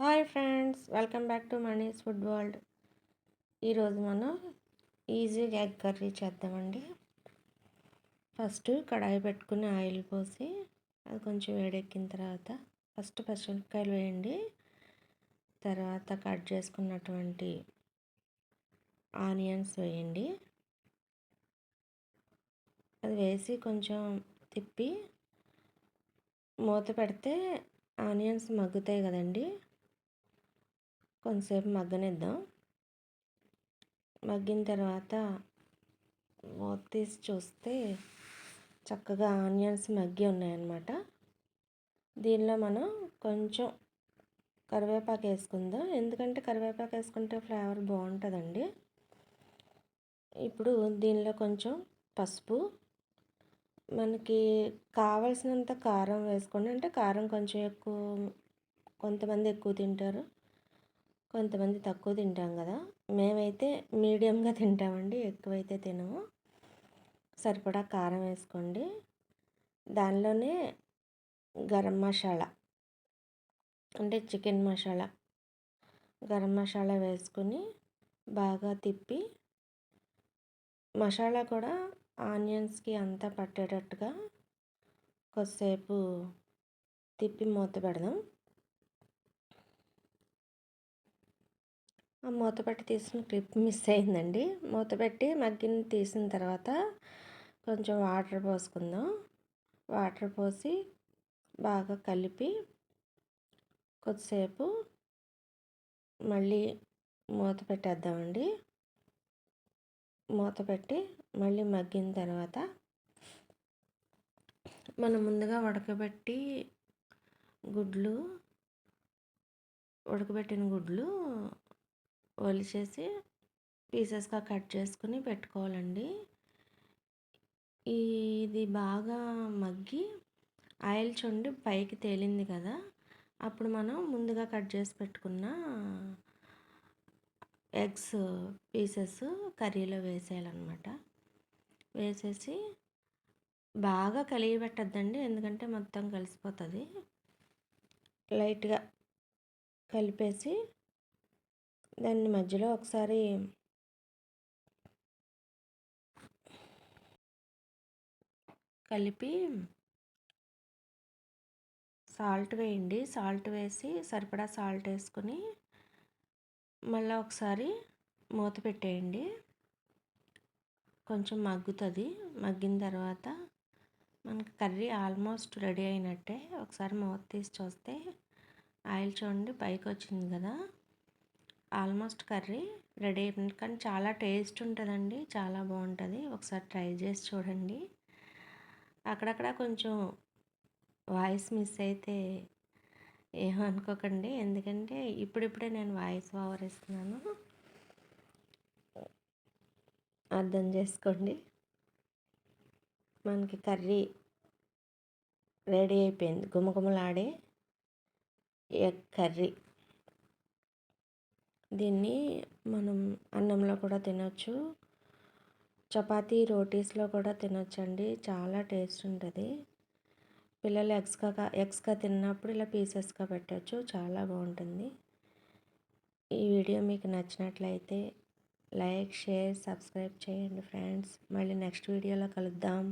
Hi friends welcome back to Mani's food world. ఈరోజు మనం ఈజీగా ఎగ్ కర్రీ చేద్దామండి. ఫస్ట్ కడాయి పెట్టుకుని ఆయిల్ పోసి అది కొంచెం వేడెక్కిన తర్వాత ఫస్ట్ పచ్చిమిరపకాయలు వేయండి. తర్వాత కట్ చేసుకున్నటువంటి ఆనియన్స్ వేయండి. అది వేసి కొంచెం తిప్పి మూత పెడితే ఆనియన్స్ మగ్గుతాయి కదండి. కొంతసేపు మగ్గనిద్దాం. మగ్గిన తర్వాత మూత తీసి చూస్తే చక్కగా ఆనియన్స్ మగ్గి ఉన్నాయన్నమాట. దీనిలో మనం కొంచెం కరివేపాకు వేసుకుందాం. ఎందుకంటే కరివేపాకు వేసుకుంటే ఫ్లేవర్ బాగుంటుందండి. ఇప్పుడు దీనిలో కొంచెం పసుపు మనకి కావలసినంత కారం వేసుకోండి. అంటే కారం కొంచెం ఎక్కువ కొంతమంది ఎక్కువ తింటారు. కొంతమంది తక్కువ తింటాం కదా మేమైతే మీడియంగా తింటామండి ఎక్కువైతే తినము. సరిపడా కారం వేసుకోండి. దానిలోనే గరం మసాలా అంటే చికెన్ మసాలా గరం మసాలా వేసుకొని బాగా తిప్పి మసాలా కూడా ఆనియన్స్కి అంతా పట్టేటట్టుగా కొద్దిసేపు తిప్పి మూత పెడదాం. మూతపెట్టి తీసిన క్లిప్ మిస్ అయిందండి. మూతపెట్టి మగ్గిన తీసిన తర్వాత కొంచెం వాటర్ పోసుకుందాం. వాటర్ పోసి బాగా కలిపి కొద్దిసేపు మళ్ళీ మూత పెట్టేద్దామండి. మూత పెట్టి మళ్ళీ మగ్గిన తర్వాత మనం ముందుగా ఉడకబెట్టి గుడ్లు ఉడకబెట్టిన గుడ్లు ఒలిచేసి పీసెస్గా కట్ చేసుకుని పెట్టుకోవాలండి. ఇది బాగా మగ్గి ఆయిల్ చుండి పైకి తేలింది కదా అప్పుడు మనం ముందుగా కట్ చేసి పెట్టుకున్న ఎగ్స్ పీసెస్ కర్రీలో వేసేయాలన్నమాట. వేసేసి బాగా కలిగి పెట్టద్దండి ఎందుకంటే మొత్తం కలిసిపోతుంది. లైట్గా కలిపేసి దాన్ని మధ్యలో ఒకసారి కలిపి సాల్ట్ వేయండి. సాల్ట్ వేసి సరిపడా సాల్ట్ వేసుకొని మళ్ళీ ఒకసారి మూత పెట్టేయండి. కొంచెం మగ్గుతుంది. మగ్గిన తర్వాత మనకి కర్రీ ఆల్మోస్ట్ రెడీ అయినట్టే. ఒకసారి మూత తీసి చూస్తే ఆయిల్ చూడండి పైకి వచ్చింది కదా. ఆల్మోస్ట్ కర్రీ రెడీ అయిపోయింది. కానీ చాలా టేస్ట్ ఉంటుందండి. చాలా బాగుంటుంది. ఒకసారి ట్రై చేసి చూడండి. అక్కడక్కడ కొంచెం వాయిస్ మిస్ అయితే ఏమనుకోకండి ఎందుకంటే ఇప్పుడిప్పుడే నేను వాయిస్ ఓవర్ ఇస్తున్నాను అర్థం చేసుకోండి. మనకి కర్రీ రెడీ అయిపోయింది. గుమగుమలాడే ఎగ్ కర్రీ. దీన్ని మనం అన్నంలో కూడా తినొచ్చు. చపాతీ రోటీస్లో కూడా తినొచ్చండి. చాలా టేస్ట్ ఉంటుంది. పిల్లలు ఎగ్స్గా ఎగ్స్గా తిన్నప్పుడు ఇలా పీసెస్గా పెట్టచ్చు. చాలా బాగుంటుంది. ఈ వీడియో మీకు నచ్చినట్లయితే లైక్ షేర్ సబ్స్క్రైబ్ చేయండి ఫ్రెండ్స్. మళ్ళీ నెక్స్ట్ వీడియోలో కలుద్దాం.